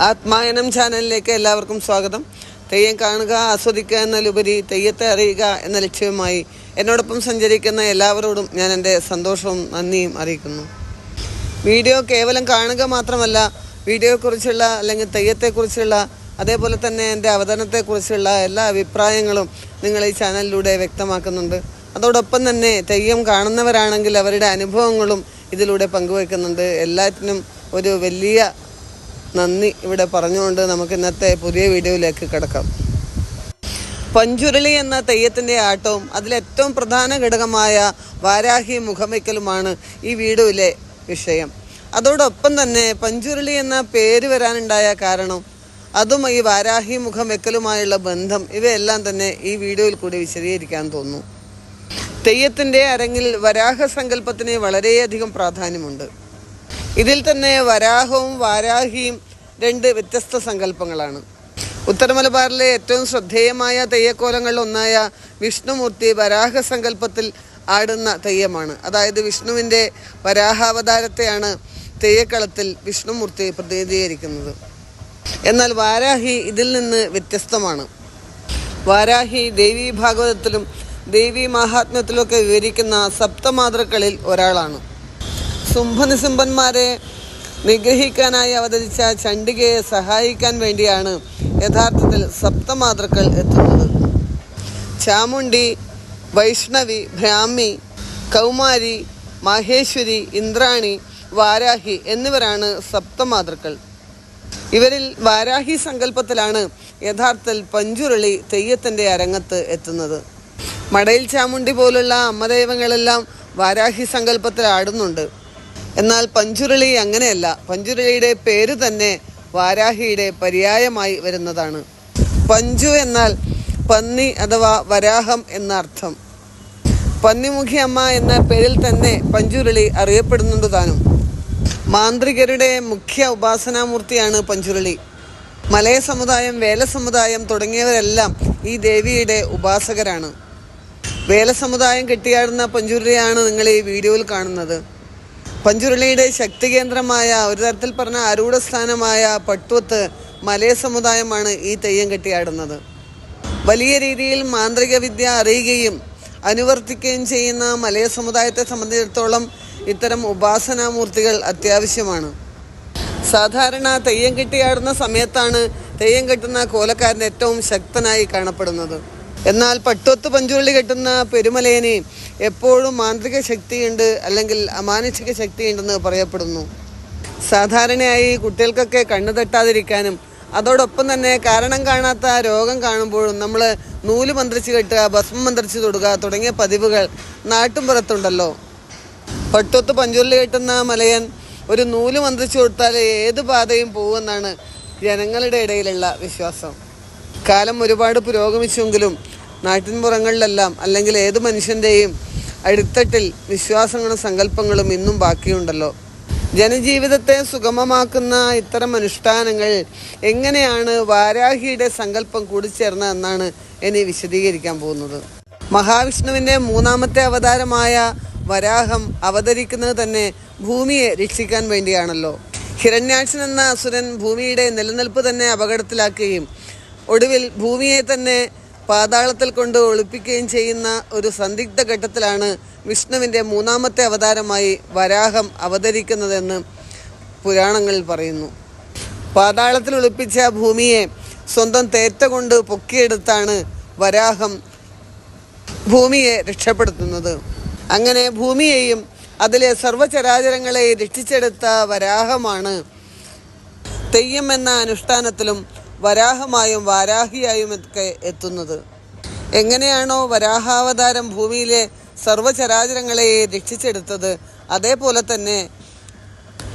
ആത്മായനം ചാനലിലേക്ക് എല്ലാവർക്കും സ്വാഗതം. തെയ്യം കാണുക ആസ്വദിക്കുക എന്നതിലുപരി തെയ്യത്തെ അറിയുക എന്ന ലക്ഷ്യവുമായി എന്നോടൊപ്പം സഞ്ചരിക്കുന്ന എല്ലാവരോടും ഞാൻ എന്റെ സന്തോഷവും നന്ദിയും അറിയിക്കുന്നു. വീഡിയോ കേവലം കാണുക മാത്രമല്ല വീഡിയോയെക്കുറിച്ചുള്ള അല്ലെങ്കിൽ തെയ്യത്തെക്കുറിച്ചുള്ള അതേപോലെ തന്നെ എന്റെ അവതരണത്തെക്കുറിച്ചുള്ള എല്ലാ അഭിപ്രായങ്ങളും നിങ്ങൾ ഈ ചാനലിലൂടെ വ്യക്തമാക്കുന്നുണ്ട്. അതോടൊപ്പം തന്നെ തെയ്യം കാണുന്നവരാണെങ്കിൽ അവരുടെ അനുഭവങ്ങളും ഇതിലൂടെ പങ്കുവയ്ക്കുന്നുണ്ട്. എല്ലാറ്റിനും ഒരു വലിയ നന്ദി. ഇവിടെ പറഞ്ഞുകൊണ്ട് നമുക്ക് ഇന്നത്തെ പുതിയ വീഡിയോയിലേക്ക് കിടക്കാം. പഞ്ചുരുളി എന്ന തെയ്യത്തിന്റെ ആട്ടവും അതിലേറ്റവും പ്രധാന ഘടകമായ വാരാഹി മുഖമയ്ക്കലുമാണ് ഈ വീഡിയോയിലെ വിഷയം. അതോടൊപ്പം തന്നെ പഞ്ചുരുളി എന്ന പേര് വരാനുണ്ടായ കാരണം അതും ഈ വാരാഹി മുഖം വെക്കലുമായുള്ള ബന്ധം ഇവയെല്ലാം തന്നെ ഈ വീഡിയോയിൽ കൂടി വിശദീകരിക്കാൻ തോന്നുന്നു. തെയ്യത്തിന്റെ അരങ്ങിൽ വരാഹ സങ്കല്പത്തിന് വളരെയധികം പ്രാധാന്യമുണ്ട്. ഇതിൽ തന്നെ വരാഹവും വാരാഹിയും രണ്ട് വ്യത്യസ്ത സങ്കല്പങ്ങളാണ്. ഉത്തര മലബാറിലെ ഏറ്റവും ശ്രദ്ധേയമായ തെയ്യക്കോലങ്ങളിൽ ഒന്നായ വിഷ്ണുമൂർത്തി വരാഹ സങ്കല്പത്തിൽ ആടുന്ന തെയ്യമാണ്. അതായത് വിഷ്ണുവിന്റെ വരാഹാവതാരത്തെയാണ് തെയ്യക്കളത്തിൽ വിഷ്ണുമൂർത്തി പ്രതിനിധീകരിക്കുന്നത്. എന്നാൽ വാരാഹി ഇതിൽ നിന്ന് വ്യത്യസ്തമാണ്. വാരാഹി ദേവി ഭാഗവതത്തിലും ദേവി മഹാത്മ്യത്തിലുമൊക്കെ വിവരിക്കുന്ന സപ്തമാതൃക്കളിൽ ഒരാളാണ്. ശുംഭനിശുംഭന്മാരെ നിഗ്രഹിക്കാനായി അവതരിച്ച ചണ്ഡികയെ സഹായിക്കാൻ വേണ്ടിയാണ് യഥാർത്ഥത്തിൽ സപ്തമാതൃക്കൾ എത്തുന്നത്. ചാമുണ്ടി വൈഷ്ണവി ബ്രാഹ്മി കൗമാരി മഹേശ്വരി ഇന്ദ്രാണി വാരാഹി എന്നിവരാണ് സപ്തമാതൃക്കൾ. ഇവരിൽ വാരാഹി സങ്കല്പത്തിലാണ് യഥാർത്ഥത്തിൽ പഞ്ചുരുളി തെയ്യത്തിന്റെ അരങ്ങത്ത് എത്തുന്നത്. മടയിൽ ചാമുണ്ടി പോലുള്ള അമ്മദൈവങ്ങളെല്ലാം വാരാഹി സങ്കല്പത്തിൽ ആടുന്നുണ്ട്. എന്നാൽ പഞ്ചുരുളി അങ്ങനെയല്ല. പഞ്ചുരുളിയുടെ പേര് തന്നെ വാരാഹിയുടെ പര്യായമായി വരുന്നതാണ്. പഞ്ചു എന്നാൽ പന്നി അഥവാ വരാഹം എന്ന അർത്ഥം പന്നിമുഖി അമ്മ എന്ന പേരിൽ തന്നെ പഞ്ചുരുളി അറിയപ്പെടുന്നുണ്ട് താനും. മാന്ത്രികരുടെ മുഖ്യ ഉപാസനാമൂർത്തിയാണ് പഞ്ചുരുളി. മലയ സമുദായം വേല സമുദായം തുടങ്ങിയവരെല്ലാം ഈ ദേവിയുടെ ഉപാസകരാണ്. വേല സമുദായം കെട്ടിയാടുന്ന പഞ്ചുരുളിയാണ് നിങ്ങൾ ഈ വീഡിയോയിൽ കാണുന്നത്. പഞ്ചുരുളിയുടെ ശക്തി കേന്ദ്രമായ ഒരു തരത്തിൽ പറഞ്ഞ ആരൂഢ സ്ഥാനമായ പട്ടുവത്ത് മലയ സമുദായമാണ് ഈ തെയ്യം കെട്ടിയാടുന്നത്. വലിയ രീതിയിൽ മാന്ത്രിക വിദ്യ അറിയുകയും അനുവർത്തിക്കുകയും ചെയ്യുന്ന മലയ സമുദായത്തെ സംബന്ധിച്ചിടത്തോളം ഇത്തരം ഉപാസനാമൂർത്തികൾ അത്യാവശ്യമാണ്. സാധാരണ തെയ്യം കെട്ടിയാടുന്ന സമയത്താണ് തെയ്യം കെട്ടുന്ന കോലക്കാരൻ ഏറ്റവും ശക്തനായി കാണപ്പെടുന്നത്. എന്നാൽ പട്ടുവത്ത് പഞ്ചുള്ളി കെട്ടുന്ന പെരുമലേനെ എപ്പോഴും മാന്ത്രിക ശക്തിയുണ്ട് അല്ലെങ്കിൽ അമാനുഷിക ശക്തിയുണ്ടെന്ന് പറയപ്പെടുന്നു. സാധാരണയായി കുട്ടികൾക്കൊക്കെ കണ്ണു തട്ടാതിരിക്കാനും അതോടൊപ്പം തന്നെ കാരണം കാണാത്ത രോഗം കാണുമ്പോഴും നമ്മൾ നൂൽ മന്ത്രിച്ച് കെട്ടുക ഭസ്മം മന്ത്രിച്ച് തൊടുക തുടങ്ങിയ പതിവുകൾ നാട്ടും പുറത്തുണ്ടല്ലോ. പട്ടൊത്ത് പഞ്ചുള്ളി കെട്ടുന്ന മലയൻ ഒരു നൂൽ മന്ത്രിച്ചു കൊടുത്താൽ ഏത് പാതയും പോകുമെന്നാണ് ജനങ്ങളുടെ ഇടയിലുള്ള വിശ്വാസം. കാലം ഒരുപാട് പുരോഗമിച്ചെങ്കിലും നാട്ടിൻപുറങ്ങളിലെല്ലാം അല്ലെങ്കിൽ ഏത് മനുഷ്യന്റെയും അടിത്തട്ടിൽ വിശ്വാസങ്ങളും സങ്കല്പങ്ങളും ഇന്നും ബാക്കിയുണ്ടല്ലോ. ജനജീവിതത്തെ സുഗമമാക്കുന്ന ഇത്തരം അനുഷ്ഠാനങ്ങൾ എങ്ങനെയാണ് വാരാഹിയുടെ സങ്കല്പം കൂടിച്ചേർന്നതെന്നാണ് ഇനി വിശദീകരിക്കാൻ പോകുന്നത്. മഹാവിഷ്ണുവിന്റെ മൂന്നാമത്തെ അവതാരമായ വരാഹം അവതരിക്കുന്നത് തന്നെ ഭൂമിയെ രക്ഷിക്കാൻ വേണ്ടിയാണല്ലോ. ഹിരണ്യാക്ഷൻ എന്ന അസുരൻ ഭൂമിയുടെ നിലനിൽപ്പ് തന്നെ അപകടത്തിലാക്കുകയും ഒടുവിൽ ഭൂമിയെ തന്നെ പാതാളത്തിൽ കൊണ്ട് ഒളിപ്പിക്കുകയും ചെയ്യുന്ന ഒരു സന്ദിഗ്ധ ഘട്ടത്തിലാണ് വിഷ്ണുവിന്റെ മൂന്നാമത്തെ അവതാരമായി വരാഹം അവതരിക്കുന്നതെന്ന് പുരാണങ്ങളിൽ പറയുന്നു. പാതാളത്തിൽ ഒളിപ്പിച്ച ഭൂമിയെ സ്വന്തം തേറ്റ കൊണ്ട് പൊക്കിയെടുത്താണ് വരാഹം ഭൂമിയെ രക്ഷപ്പെടുത്തുന്നത്. അങ്ങനെ ഭൂമിയെയും അതിലെ സർവചരാചരങ്ങളെയും രക്ഷിച്ചെടുത്ത വരാഹമാണ് തെയ്യം എന്ന അനുഷ്ഠാനത്തിലും വരാഹമായും വാരാഹിയായും ഒക്കെ എത്തുന്നത്. എങ്ങനെയാണോ വരാഹാവതാരം ഭൂമിയിലെ സർവചരാചരങ്ങളെ രക്ഷിച്ചെടുത്തത്. അതേപോലെ തന്നെ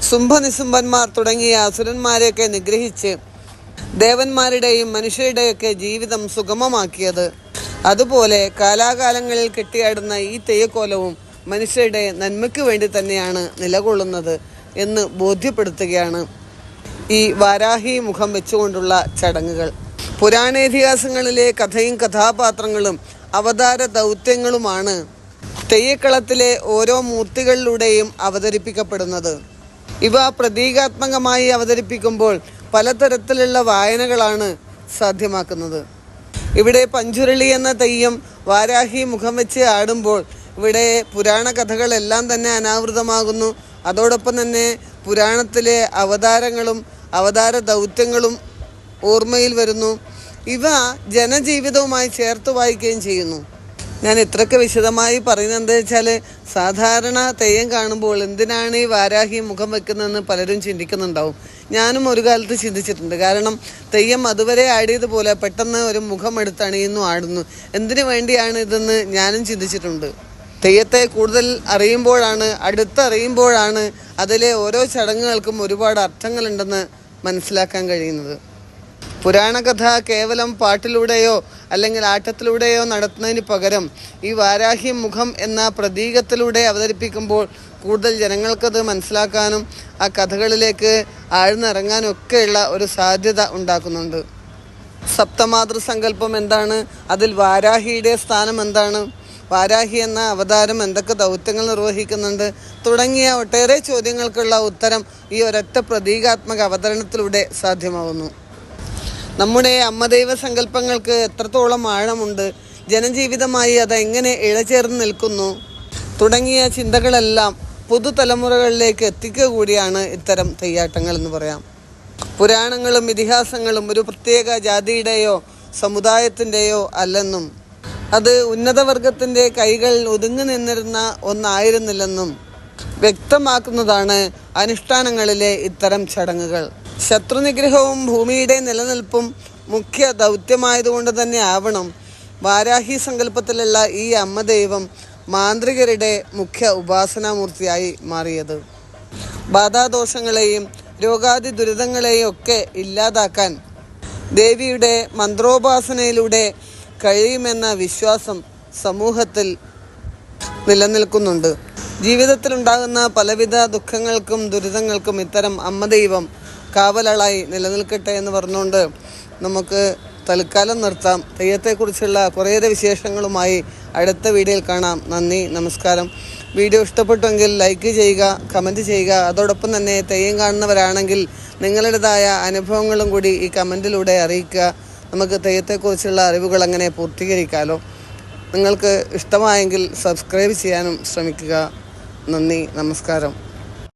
സുംഭനിസുംഭന്മാർ തുടങ്ങിയ അസുരന്മാരെയൊക്കെ നിഗ്രഹിച്ച് ദേവന്മാരുടെയും മനുഷ്യരുടെയൊക്കെ ജീവിതം സുഗമമാക്കിയത്. അതുപോലെ കാലാകാലങ്ങളിൽ കെട്ടിയാടുന്ന ഈ തെയ്യക്കോലവും മനുഷ്യരുടെ നന്മയ്ക്ക് വേണ്ടി തന്നെയാണ് നിലകൊള്ളുന്നത് എന്ന് ബോധ്യപ്പെടുത്തുകയാണ്. ഈ വാരാഹി മുഖം വെച്ചുകൊണ്ടുള്ള ചടങ്ങുകൾ. പുരാണേതിഹാസങ്ങളിലെ കഥയും കഥാപാത്രങ്ങളും അവതാര ദൗത്യങ്ങളുമാണ് തെയ്യക്കളത്തിലെ ഓരോ മൂർത്തികളിലൂടെയും അവതരിപ്പിക്കപ്പെടുന്നത്. ഇവ പ്രതീകാത്മകമായി അവതരിപ്പിക്കുമ്പോൾ പലതരത്തിലുള്ള വായനകളാണ് സാധ്യമാക്കുന്നത്. ഇവിടെ പഞ്ചുരുളി എന്ന തെയ്യം വാരാഹി മുഖം വെച്ച് ആടുമ്പോൾ ഇവിടെ പുരാണ കഥകളെല്ലാം തന്നെ അനാവൃതമാകുന്നു. അതോടൊപ്പം തന്നെ പുരാണത്തിലെ അവതാരങ്ങളും അവതാര ദൗത്യങ്ങളും ഓർമ്മയിൽ വരുന്നു. ഇവ ജനജീവിതവുമായി ചേർത്ത് വായിക്കുകയും ചെയ്യുന്നു. ഞാൻ ഇത്രയ്ക്ക് വിശദമായി പറയുന്നത് എന്താ വെച്ചാൽ സാധാരണ തെയ്യം കാണുമ്പോൾ എന്തിനാണ് ഈ വാരാഹി മുഖം വെക്കുന്നതെന്ന് പലരും ചിന്തിക്കുന്നുണ്ടാവും. ഞാനും ഒരു കാലത്ത് ചിന്തിച്ചിട്ടുണ്ട്. കാരണം തെയ്യം അതുവരെ ആടിയതുപോലെ പെട്ടെന്ന് ഒരു മുഖം എടുത്ത് അണിയുന്നു ആടുന്നു. എന്തിനു വേണ്ടിയാണ് ഇതെന്ന് ഞാനും ചിന്തിച്ചിട്ടുണ്ട്. തെയ്യത്തെ കൂടുതൽ അറിയുമ്പോഴാണ് അടുത്തറിയുമ്പോഴാണ് അതിലെ ഓരോ ചടങ്ങുകൾക്കും ഒരുപാട് അർത്ഥങ്ങളുണ്ടെന്ന് മനസ്സിലാക്കാൻ കഴിയുന്നത്. പുരാണകഥ കേവലം പാട്ടിലൂടെയോ അല്ലെങ്കിൽ ആട്ടത്തിലൂടെയോ നടത്തുന്നതിന് പകരം ഈ വാരാഹി മുഖം എന്ന പ്രതീകത്തിലൂടെ അവതരിപ്പിക്കുമ്പോൾ കൂടുതൽ ജനങ്ങൾക്കത് മനസ്സിലാക്കാനും ആ കഥകളിലേക്ക് ആഴ്ന്നിറങ്ങാനും ഒക്കെയുള്ള ഒരു സാധ്യത ഉണ്ടാക്കുന്നുണ്ട്. സപ്തമാതൃ സങ്കല്പം എന്താണ്? അതിൽ വാരാഹിയുടെ സ്ഥാനം എന്താണ്? വാരാഹി എന്ന അവതാരം എന്തൊക്കെ ദൗത്യങ്ങൾ നിർവഹിക്കുന്നുണ്ട്? തുടങ്ങിയ ഒട്ടേറെ ചോദ്യങ്ങൾക്കുള്ള ഉത്തരം ഈ ഒരൊറ്റ പ്രതീകാത്മക അവതരണത്തിലൂടെ സാധ്യമാവുന്നു. നമ്മുടെ അമ്മദൈവ സങ്കല്പങ്ങൾക്ക് എത്രത്തോളം ആഴമുണ്ട്? ജനജീവിതമായി എങ്ങനെ ഇഴചേർന്ന് നിൽക്കുന്നു? തുടങ്ങിയ ചിന്തകളെല്ലാം പുതുതലമുറകളിലേക്ക് എത്തിക്കുക കൂടിയാണ് ഇത്തരം തെയ്യാട്ടങ്ങൾ എന്ന് പറയാം. പുരാണങ്ങളും ഇതിഹാസങ്ങളും ഒരു പ്രത്യേക ജാതിയുടെയോ സമുദായത്തിന്റെയോ അല്ലെന്നും അത് ഉന്നതവർഗത്തിന്റെ കൈകൾ ഒതുങ്ങി നിന്നിരുന്ന ഒന്നായിരുന്നില്ലെന്നും വ്യക്തമാക്കുന്നതാണ് അനുഷ്ഠാനങ്ങളിലെ ഇത്തരം ചടങ്ങുകൾ. ശത്രുനിഗ്രഹവും ഭൂമിയുടെ നിലനിൽപ്പും മുഖ്യ ദൗത്യമായതുകൊണ്ട് തന്നെ ആവണം. വാരാഹി സങ്കല്പത്തിലുള്ള ഈ അമ്മദൈവം മാന്ത്രികരുടെ മുഖ്യ ഉപാസനാമൂർത്തിയായി മാറിയത്. ബാധാദോഷങ്ങളെയും രോഗാദി ദുരിതങ്ങളെയും ഒക്കെ ഇല്ലാതാക്കാൻ ദേവിയുടെ മന്ത്രോപാസനയിലൂടെ കഴിയുമെന്ന വിശ്വാസം സമൂഹത്തിൽ നിലനിൽക്കുന്നുണ്ട്. ജീവിതത്തിൽ ഉണ്ടാകുന്ന പലവിധ ദുഃഖങ്ങൾക്കും ദുരിതങ്ങൾക്കും ഇത്തരം അമ്മദൈവം കാവലളായി നിലനിൽക്കട്ടെ എന്ന് പറഞ്ഞുകൊണ്ട് നമുക്ക് തൽക്കാലം നിർത്താം. തെയ്യത്തെക്കുറിച്ചുള്ള കുറേയേറെ വിശേഷങ്ങളുമായി അടുത്ത വീഡിയോയിൽ കാണാം. നന്ദി നമസ്കാരം. വീഡിയോ ഇഷ്ടപ്പെട്ടുവെങ്കിൽ ലൈക്ക് ചെയ്യുക കമന്റ് ചെയ്യുക. അതോടൊപ്പം തന്നെ തെയ്യം കാണുന്നവരാണെങ്കിൽ നിങ്ങളുടേതായ അനുഭവങ്ങളും കൂടി ഈ കമന്റിലൂടെ അറിയിക്കുക. നമുക്ക് തെയ്യത്തെക്കുറിച്ചുള്ള അറിവുകൾ അങ്ങനെ പൂർത്തീകരിക്കാമല്ലോ നിങ്ങൾക്ക് ഇഷ്ടമായെങ്കിൽ സബ്സ്ക്രൈബ് ചെയ്യാനും ശ്രമിക്കുക. നന്ദി നമസ്കാരം.